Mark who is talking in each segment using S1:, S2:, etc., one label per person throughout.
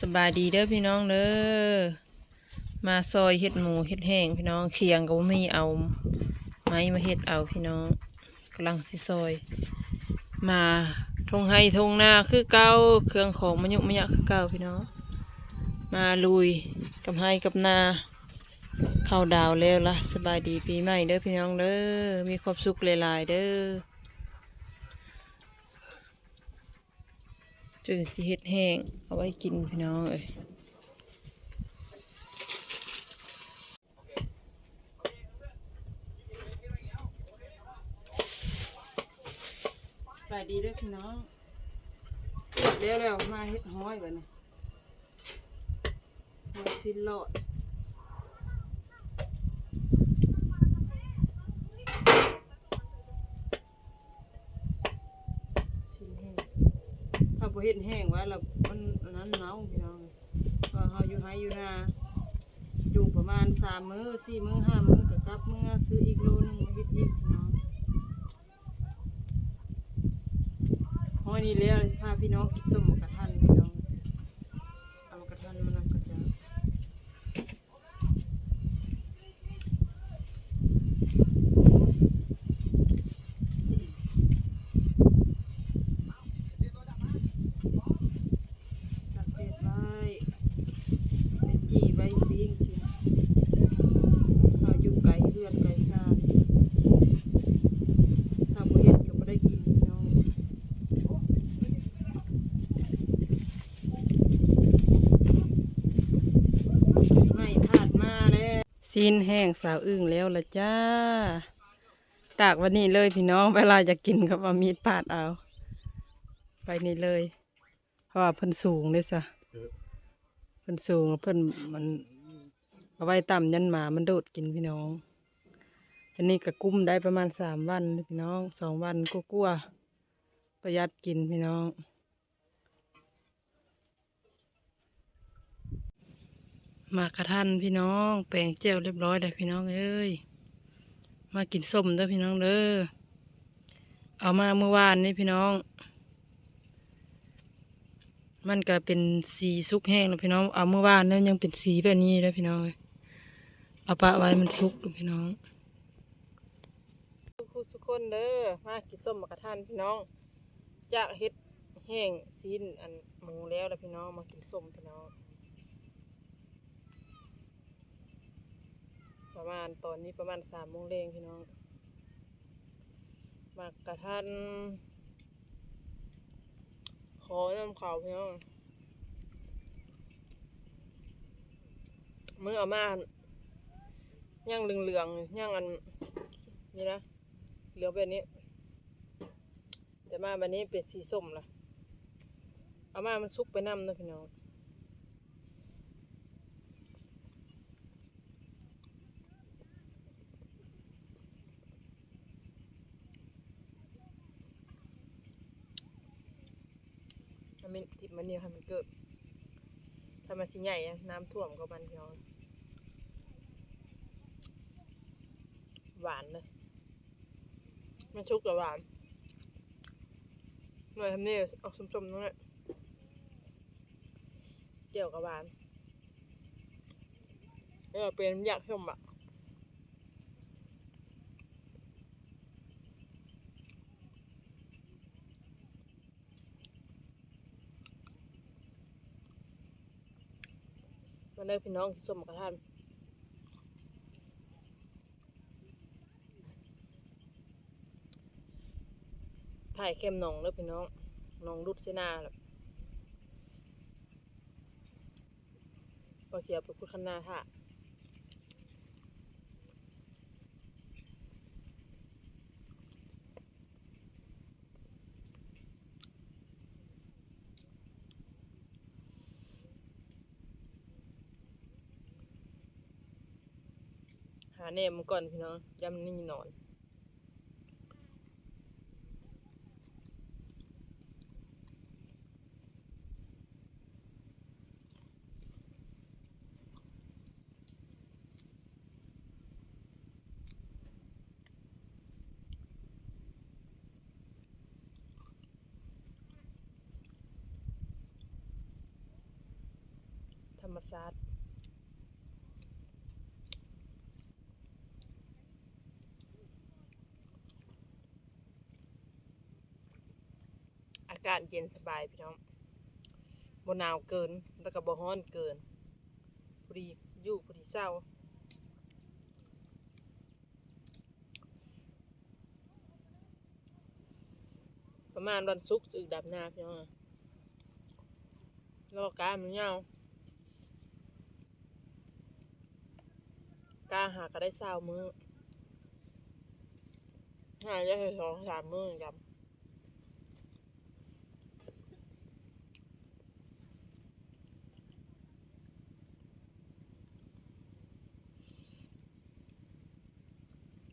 S1: สบายดีเด้อพี่น้องเด้อมาซอยเห็ดหมูเห็ดแห้งพี่น้องเคียงก็บ่มีเอา ไม้มาเห็ดเอาพี่น้องกำลังสิซอย มาทงไห้ทงนาคือเก่าเครื่องของมันยุมันยะคือเก่าพี่น้อง มาลุยกับไห้กับนาเข้าดาวแล้วละสบายดีปีใหม่เด้อพี่น้องเด้อมีความสุขหลายๆเด้อ จนสิเฮ็ดแห้งเอาไว้กินพี่น้องเอ้ยไปดีด้วยพี่น้องเร็วแล้วมาเฮ็ดห้อยบัดนี้มาชิ้นโลดชิ้นแห้ง ถ้าบ่ เห็ดแห้งไว้แล้วมันอันนั้นหนาวพี่น้องก็เฮาอยู่ไห้อยู่นาอยู่ประมาณสามมื้อสี่มื้อห้ามื้อก็กลับมื้อซื้ออีกโลนึงมาเฮ็ดอีกพี่น้องฮอยนี่แล้วพาพี่น้องกินส้มกันองเอากระทันมานำกระจาตักเป็ดไว้เป็ดจีใบปิ้งกินเอาอยู่ไก่เฮือนไก่ซานถ้าบ่เฮ็ดก็บ่ได้กินพี่น้อง ไม่พลาดมา แล้นแห้งสาวอึ้งแล้วละจ้า ตากวันนี้เลยพี่น้อง เวลาจะกินก็เอามีดปาดเอา ไปนี่เลย เพราะว่าเพิ่นสูงเลยสะเพิ่นสูงแล้วเพิ่นมันเอาไว้ต่ำยันหมามันโดดกินพี่น้อง อันนี้ก็กุ้มได้ประมาณสามวันพี่น้องสองวันก็กลัวประหยัดกินพี่น้อง มากระทันพี่น้อง แปลงเจียวเรียบร้อยได้วพี่น้องเอ้ยมากินส้มเด้อพี่น้องเด้อเอามาเมื่อวานนี่พี่น้อง มันก็เป็นสีสุกแห้งแล้วพี่น้อง เอาเมื่อวานนี่ยยังเป็นสีแบบนี้แล้วพี่น้องเอาปะไว้มันสุกแล้วพี่น้องทุกคนเด้อมากินส้มมากระทันพี่น้องจากเฮ็ดแห้งซีนอันหมูแล้วแล้วพี่น้องมากินส้มพี่น้อง ประมาณตอนนี้ประมาณสามโมงเรงพี่น้องมากระทันขอน้ำขาวพี่น้องมือเอามาย่างเหลืองๆย่างอันนี่นะเหลืองแบบนี้ แต่มาบันนี้เป็นสีส้มละเอามามันสุกไปน้ำนะพี่น้อง มันเป็นทิมันเนี่ยค่ะมันเกิดถ้ามันสิใหญ่น้ำท่วมก็มันพี่น้องหวานเลยมันชุกกับหวานหน่อยทำนี่ออกส้มๆนั่นแหละเจียวกับหวานเออเป็นอยากชมอะ มาได้พี่น้องที่สมกับท่านถ่ายเข้มหนองเลยพี่น้องหนองรุดเสนาแหละปลาเขียวไปคุดคันนาท่า หาเนมมันก่อนพี่น้องยำนี่นอนมชาสติอากาศเย็นสบายพี่น้องบ่หนาวเกิน แล้วก็บ่ร้อนเกินพอดีอยู่พอดีเศร้าประมาณวันศุกร์จึกดับนาพี่น้องแล้วก็กามันยากาหาก็ได้เศร้ามือหาได้แค่สองสามมือจำ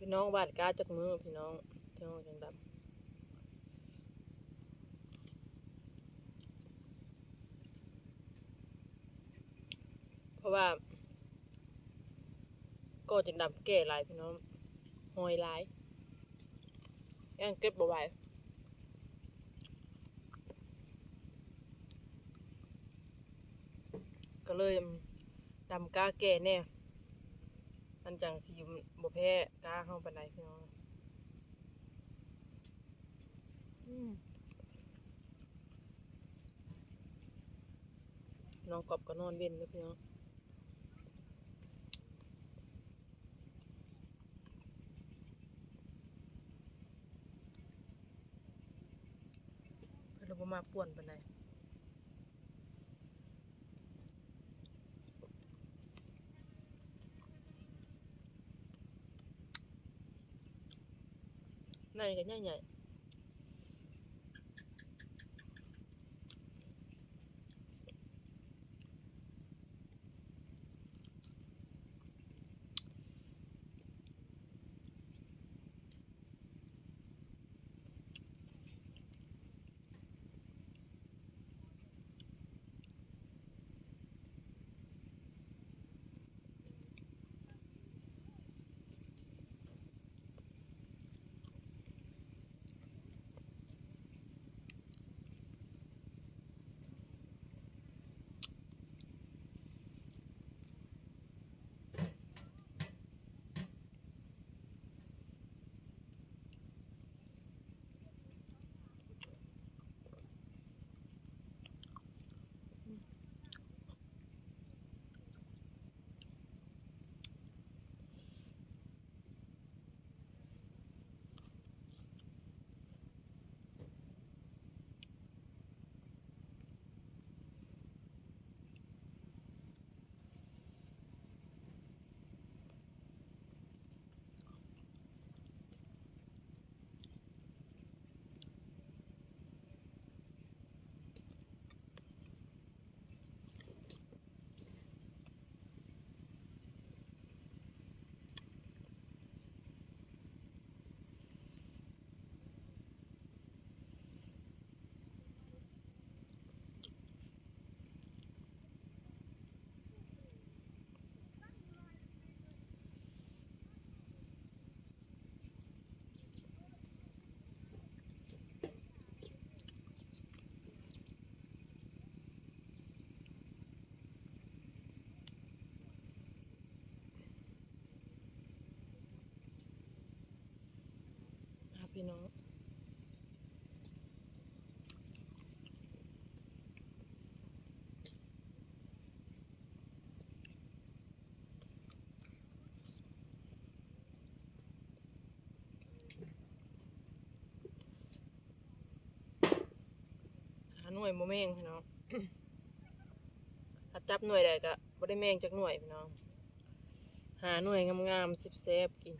S1: พี่น้องบาดกาจากมือพี่น้องเจ้าจังดำเพราะว่า ก็จะดำแก่หลายพี่น้องหอยหลายยังเก็บบ่ไหวก็เลยดำกล้าแก่แน่ อันจังสีบ่แพ้กล้าเข้าไปไหนใดพี่น้องอืมน้องกอบก็นอนเว้นนะพี่น้องเราบ่มาป่วนปานใด ในกันใหญ่ๆ พี่น้องหาหน่วยโมแมงพี่น้องถ้าจับหน่วยใดก็บ่ได้แมงจากหน่วยพี่น้อง หาหน่วยงามๆสิบแซบกิน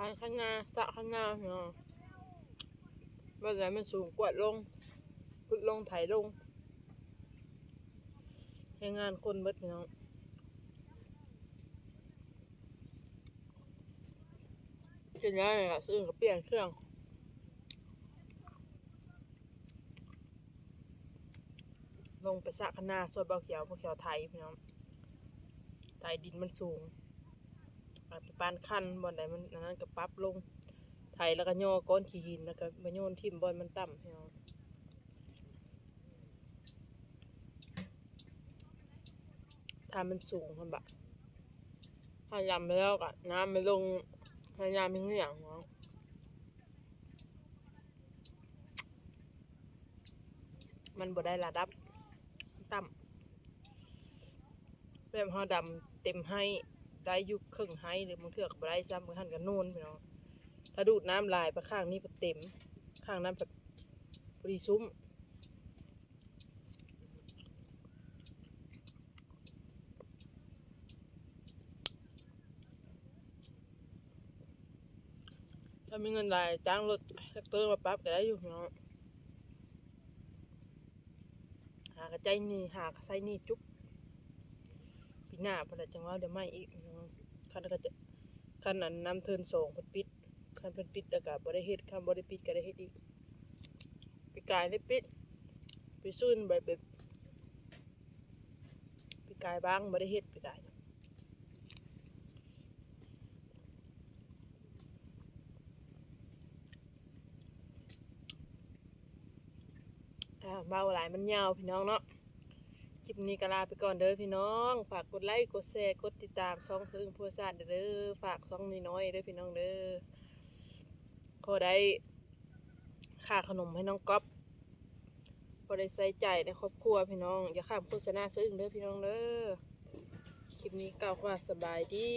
S1: ปานข้างหน้าสะข้างหน้าเนาะว่าแต่มันสูงกวดลงพุดลงไถลงให้งานคนเบิดพี่น้องกินแล้วเนี่ยซื้อก็เปลี่ยนเครื่องลงไปสระข้างหน้าซอยเบาเขียวเบาเขียวไทยพี่น้องไทยดินมันสูง อาจไปปานคันบอนใดมันอันนั้นก็ปรับลงไถแล้วก็ย่อก้อนขี้หินแล้วก็มาโยนทิ่มบอนมันต่ำพี่น้องถ้ามันสูงมันบะถ้ายำไปแล้วก็น้ำมันลงพยายามเป็นเรื่องเนาะมันบ่ได้ระดับต่ำแบบเฮาดำเต็มให้ ได้อยุคครึ่งไฮหรือบางเทือกได้ซ้ำบางท่านก็โน่นพี่น้องถ้าดูดน้ำลายไปข้างนี้ก็เต็ม ข้างนั้นแบบพอดีซุ้มถ้ามีเงินได้จ้างรถแท็กเตอร์มาปั๊บก็ได้อยู่พี่น้องหากระใจนี่หากระใส่นี่จุ๊บปีหน้าเพนนะจังว่าเดี๋ยวไม่อีกพี่น้อง คันก็จะคันอันน้ำเทินสองเพิ่นปิดคันเพิ่นปิดอากาศบ่ได้เฮ็ดคันบ่ได้ปิดก็ได้เฮ็ดอีกไปกายได้ปิดไปซุ่นแบบแบบปีกายบ้างบ่ได้เฮ็ดไปกายอ่าเบาหลายมันยาวพี่น้องเนาะ ลิปนี้ก็ลาไปก่อนเด้อพี่น้อง ฝากกดไลค์กดแชร์กดติดตามช่องซึ่งพัวซาดเด้อฝากช่องนี้น้อยเด้อพี่น้องเด้อขอได้ค่าขนมให้น้องก๊อฟพอได้ใส่ใจในครอบครัวพี่น้อง อย่าข้ามโฆษณาซึ่งเด้อพี่น้องเด้อคลิปนี้กล่าวว่าสบายดี